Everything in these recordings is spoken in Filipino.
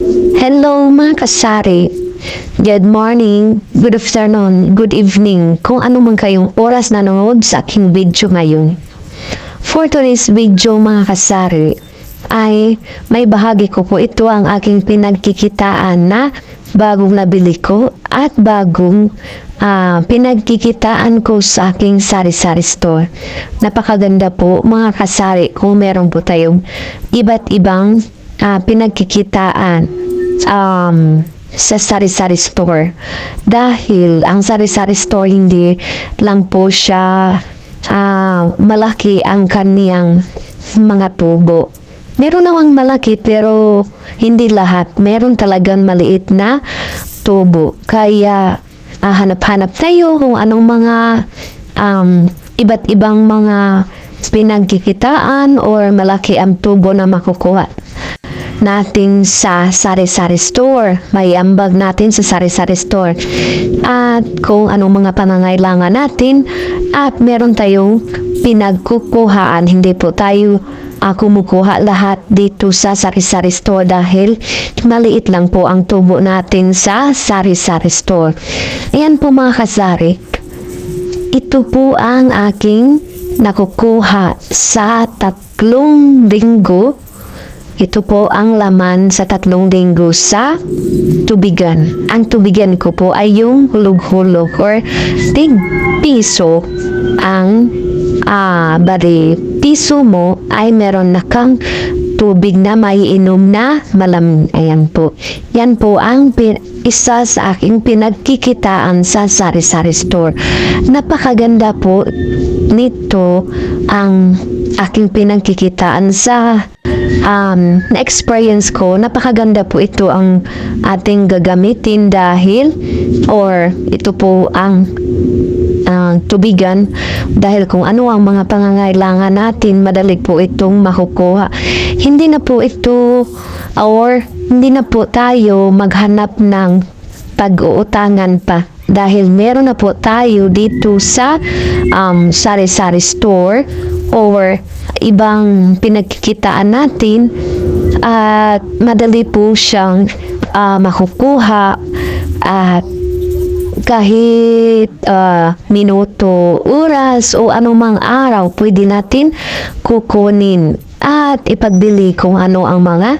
Hello mga kasari. Good morning, good afternoon, good evening, kung ano man kayong oras na nanonood sa aking video ngayon. For today's video mga kasari, ay may bahagi ko po ito ang aking pinagkikitaan na bagong nabili ko at bagong ah, pinagkikitaan ko sa aking sari-sari store. Napakaganda po mga kasari kung meron po tayong iba't ibang ah, pinagkikitaan um, sa sari-sari store. Dahil ang sari-sari store hindi lang po siya ah, malaki ang kaniyang mga tubo. Meron namang malaki pero hindi lahat. Meron talagang maliit na tubo. Kaya ah, hanap-hanap tayo kung anong mga um, iba't ibang mga pinagkikitaan or malaki ang tubo na makukuha natin sa sari-sari store. May ambag natin sa sari-sari store. At kung anong mga pangangailangan natin at meron tayong pinagkukuhaan. Hindi po tayo ah, kumukuha lahat dito sa sari-sari store dahil maliit lang po ang tubo natin sa sari-sari store. Ayan po mga kasari. Ito po ang aking nakukuha sa tatlong linggo ito po ang laman sa tatlong linggo sa tubigan. Ang tubigan ko po ay yung hulog-hulog or tig piso ang ah, bali piso mo ay meron na kang tubig na may inom na malam. Ayan po. Yan po ang pin- isa sa aking pinagkikitaan sa sari-sari store. Napakaganda po nito ang aking pinagkikitaan sa um, na-experience ko, napakaganda po ito ang ating gagamitin dahil or ito po ang ang tubigan dahil kung ano ang mga pangangailangan natin, madali po itong makukuha. Hindi na po ito or hindi na po tayo maghanap ng pag-uutangan pa dahil meron na po tayo dito sa um, sari-sari store or ibang pinagkikitaan natin at madali po siyang ah, makukuha at kahit ah, minuto, oras o anumang araw pwede natin kukunin at ipagbili kung ano ang mga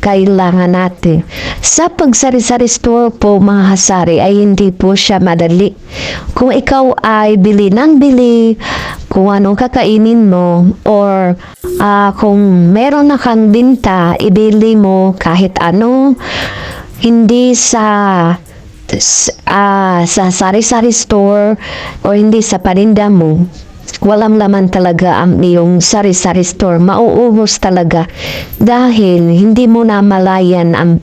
kailangan natin. Sa pagsari-sari store po mga hasari ay hindi po siya madali. Kung ikaw ay bili ng bili, kung anong kakainin mo, or ah, kung meron na kang binta, ibili mo kahit ano, hindi sa ah, sa sari-sari store or hindi sa paninda mo, walang laman talaga ang iyong sari-sari store. Mauubos talaga dahil hindi mo na malayan ang,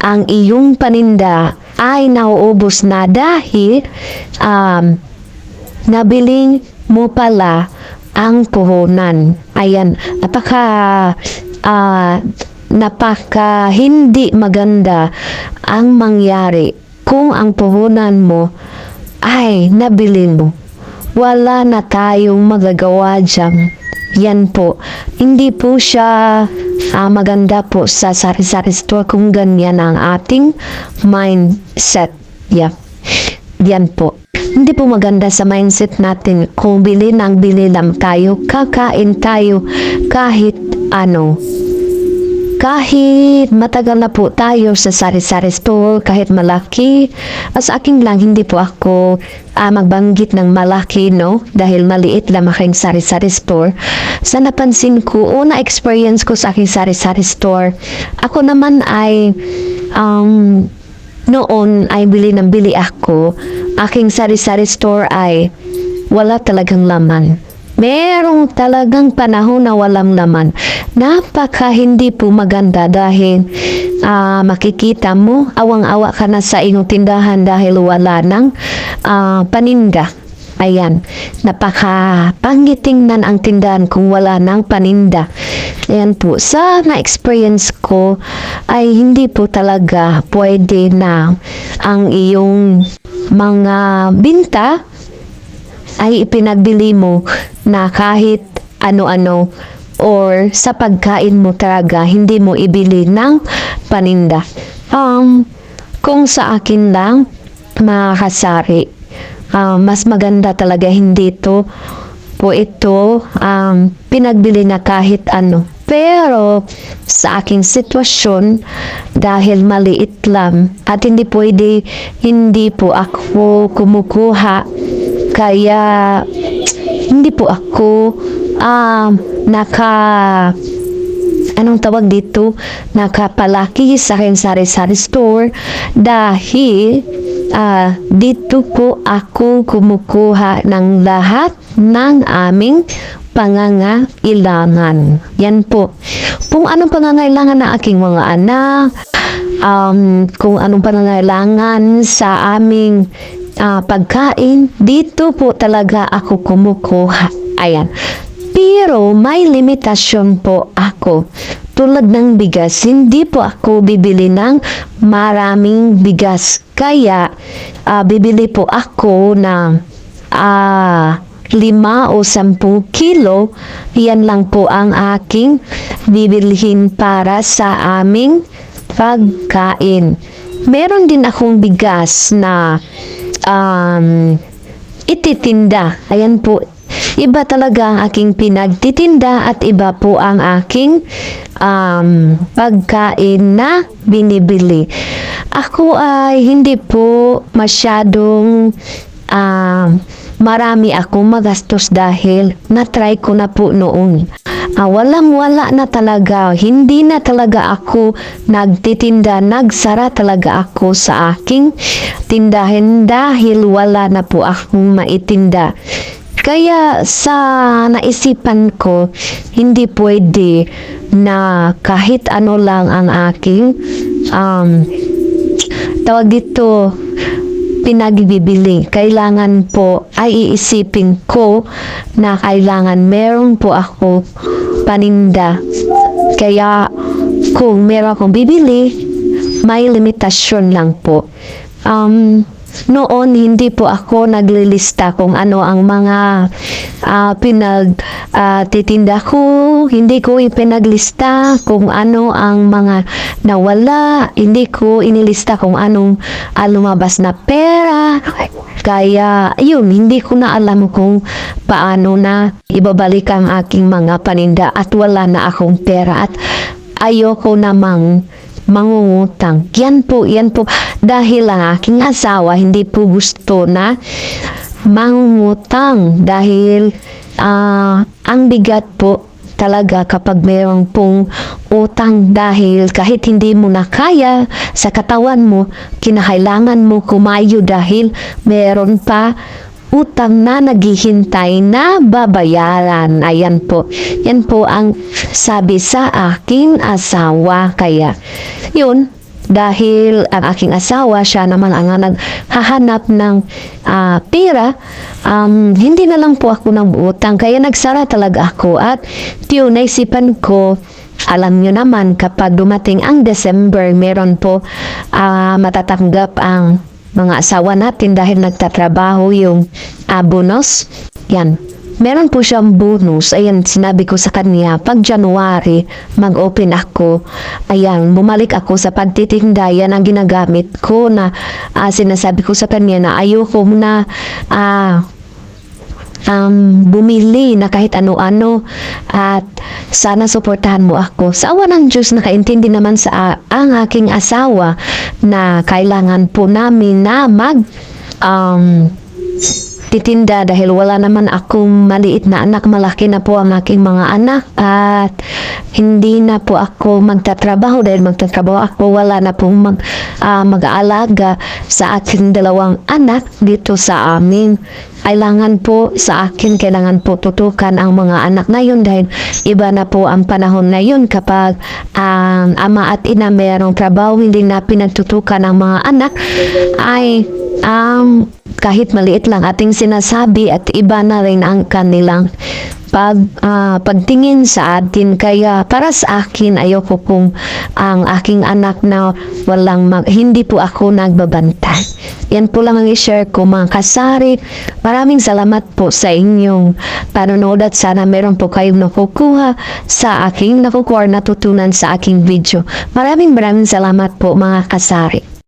ang iyong paninda ay nauubos na dahil um, nabiling mo pala ang puhunan. Ayan, napaka ah, napaka hindi maganda ang mangyari kung ang puhunan mo ay nabili mo. Wala na tayong magagawa dyan. Yan po. Hindi po siya ah, maganda po sa sari-sari store kung ganyan ang ating mindset. Yeah. Yan po. Hindi po maganda sa mindset natin kung bili ng bili lang tayo, kakain tayo kahit ano. Kahit matagal na po tayo sa sari-sari store, kahit malaki, as akin lang hindi po ako ah, magbanggit ng malaki, no? Dahil maliit lang aking sari-sari store. Sa napansin ko, una experience ko sa aking sari-sari store, ako naman ay um, noon ay bili ng bili ako, aking sari-sari store ay wala talagang laman. Merong talagang panahon na walang laman. Napaka hindi po maganda dahil ah, makikita mo, awang-awa ka na sa iyong tindahan dahil wala ng ah, paninda. Ayan, napaka pangitingnan ang tindahan kung wala ng paninda. Ayan po, sa na-experience ko ay hindi po talaga pwede na ang iyong mga binta ay ipinagbili mo na kahit ano-ano or sa pagkain mo talaga, hindi mo ibili ng paninda. Um, kung sa akin lang, mga kasari, ah, mas maganda talaga hindi to po ito um, pinagbili na kahit ano. Pero sa aking sitwasyon, dahil maliit lang at hindi pwede, hindi po ako kumukuha. Kaya hindi po ako um, naka anong tawag dito, nakapalaki sa aking sari-sari store dahil ah, dito po ako kumukuha ng lahat ng aming pangangailangan. Yan po. Kung anong pangangailangan ng aking mga anak, um, kung anong pangangailangan sa aming ah, pagkain, dito po talaga ako kumukuha. Ayan. Pero may limitasyon po ako. Tulad ng bigas, hindi po ako bibili ng maraming bigas. Kaya, ah, bibili po ako ng ah, lima o sampung kilo. Yan lang po ang aking bibilhin para sa aming pagkain. Meron din akong bigas na um, ititinda. Ayan po. Iba talaga ang aking pinagtitinda at iba po ang aking um, pagkain na binibili. Ako ay hindi po masyadong um, marami akong magastos dahil na-try ko na po noon. Ah, walang wala na talaga. Hindi na talaga ako nagtitinda. Nagsara talaga ako sa aking tindahan dahil wala na po akong maitinda. Kaya sa naisipan ko, hindi pwede na kahit ano lang ang aking um, tawag dito pinagbibili. Kailangan po ay iisipin ko na kailangan meron po ako paninda. Kaya kung meron akong bibili, may limitasyon lang po. Um, noon hindi po ako naglilista kung ano ang mga ah, pinag ah, titinda ko. Hindi ko ipinaglista kung ano ang mga nawala. Hindi ko inilista kung anong ah, lumabas na pera. Kaya, yun, hindi ko na alam kung paano na ibabalik ang aking mga paninda at wala na akong pera at ayoko namang mangungutang. Yan po, yan po. Dahil ang aking asawa hindi po gusto na mangungutang dahil ah, ang bigat po talaga kapag mayroong pong utang dahil kahit hindi mo na kaya sa katawan mo, kinahailangan mo kumayo dahil meron pa utang na naghihintay na babayaran. Ayan po. Yan po ang sabi sa aking asawa. Kaya, yun, dahil ang aking asawa, siya naman ang naghahanap ng ah, pera, um, hindi na lang po ako ng utang. Kaya nagsara talaga ako. At yun, naisipan ko, alam nyo naman, kapag dumating ang December, meron po ah, matatanggap ang mga asawa natin dahil nagtatrabaho yung ah, bonus. Yan. Meron po siyang bonus. Ayan, sinabi ko sa kanya, pag January, mag-open ako. Ayan, bumalik ako sa pagtitinda. Yan ang ginagamit ko na ah, sinasabi ko sa kanya na ayoko na ah, um, bumili na kahit ano-ano at sana suportahan mo ako. Sa awa ng Diyos, nakaintindi naman sa ah, ang aking asawa na kailangan po namin na mag um, titinda dahil wala naman akong maliit na anak, malaki na po ang aking mga anak. At hindi na po ako magtatrabaho dahil magtatrabaho ako, wala na pong mag, ah, mag-aalaga sa aking dalawang anak dito sa amin. Kailangan po sa akin, kailangan po tutukan ang mga anak na yun dahil iba na po ang panahon na yun kapag ang ama at ina mayroong trabaho, hindi na pinagtutukan ang mga anak ay um, kahit maliit lang ating sinasabi at iba na rin ang kanilang pag ah, pagtingin sa atin kaya para sa akin ayoko kung ang aking anak na walang mag, hindi po ako nagbabantay. Yan po lang ang i-share ko mga kasari. Maraming salamat po sa inyong panonood at sana meron po kayong nakukuha sa aking nakukuha natutunan sa aking video. Maraming maraming salamat po mga kasari.